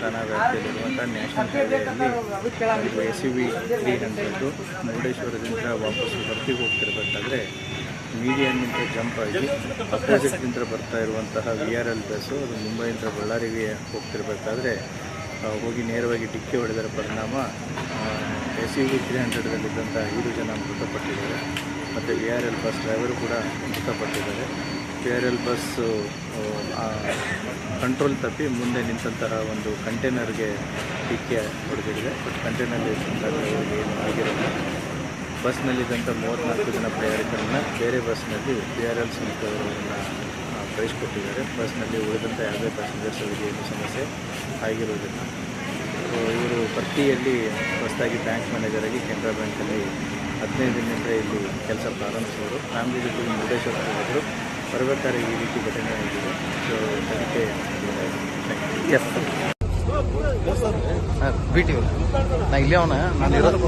ಠಾಣಾ ವ್ಯಾಪ್ತಿಯಲ್ಲಿರುವಂಥ national ಹೈವೇಯಲ್ಲಿ S C V three hundred ಮುರುಡೇಶ್ವರದಿಂದ ವಾಪಸ್ಸು ಬರ್ತಿಗೆ ಹೋಗ್ತಿರ್ಬೇಕಾದ್ರೆ ಮೀಡಿಯನ್ನಿಂದ ಜಂಪ್ ಆಗಿ ಅಪೋಸಿಟ್ನಿಂದ ಬರ್ತಾ ಇರುವಂತಹ ವಿ ಆರ್ ಎಲ್ ಬಸ್ಸು ಅದು ಮುಂಬೈಯಿಂದ ಬಳ್ಳಾರಿಗೆ ಹೋಗ್ತಿರ್ಬೇಕಾದ್ರೆ ಹೋಗಿ ನೇರವಾಗಿ ಡಿಕ್ಕಿ ಹೊಡೆದರ ಪರಿಣಾಮ ಎಸ್ ಯು ವಿ ತ್ರೀ ಹಂಡ್ರೆಡಲ್ಲಿದ್ದಂಥ ಐದು ಜನ ಮೃತಪಟ್ಟಿದ್ದಾರೆ. ಮತ್ತು V R L bus driver ಕೂಡ ಮೃತಪಟ್ಟಿದ್ದಾರೆ. V R L bus control ತಪ್ಪಿ ಮುಂದೆ ನಿಂತಹ ಒಂದು ಕಂಟೈನರ್ಗೆ ಡಿಕ್ಕಿ ಹೊಡೆದಿದೆ. ಬಟ್ ಕಂಟೈನಲ್ಲಿ ಏನು ಆಗಿರಲ್ಲ. ಬಸ್ನಲ್ಲಿದ್ದಂಥ ಮೂವತ್ತ್ನಾಲ್ಕು ಜನ ಪ್ರಯಾಣಿಕರನ್ನು ಬೇರೆ ಬಸ್ನಲ್ಲಿ ಬಿ ಆರ್ ಎಲ್ ಸಂಸ್ಥೆಯವರನ್ನು ಕಳಿಸ್ಕೊಟ್ಟಿದ್ದಾರೆ. ಬಸ್ನಲ್ಲಿ ಉಳಿದಂಥ ಯಾವುದೇ ಪ್ಯಾಸೆಂಜರ್ಸ್ ಅವರಿಗೆ ಏನು ಸಮಸ್ಯೆ ಆಗಿರುವುದಿಲ್ಲ ಇವರು ಪಟ್ಟಿಯಲ್ಲಿ ಹೊಸದಾಗಿ ಬ್ಯಾಂಕ್ ಮ್ಯಾನೇಜರ್ ಆಗಿ ಕೆನರಾ ಬ್ಯಾಂಕಲ್ಲಿ ಹದಿನೈದು ದಿನದಿಂದ ಇಲ್ಲಿ ಕೆಲಸ ಪ್ರಾರಂಭಿಸಿದರು ಫ್ಯಾಮಿಲಿ ಜೊತೆಗೆ ಮುರುಡೇಶ್ವರ ಹೋದರು. ಬರ್ಬೇಕಾದ್ರೆ ಈ ರೀತಿ ಘಟನೆ ಆಗಿದೆ ಸೊ ಅದಕ್ಕೆ ಎಸ್ ಬಿಟಿ ನಾ ಇಲ್ಲೇ ಅವನ ನಾನು ಇರೋದು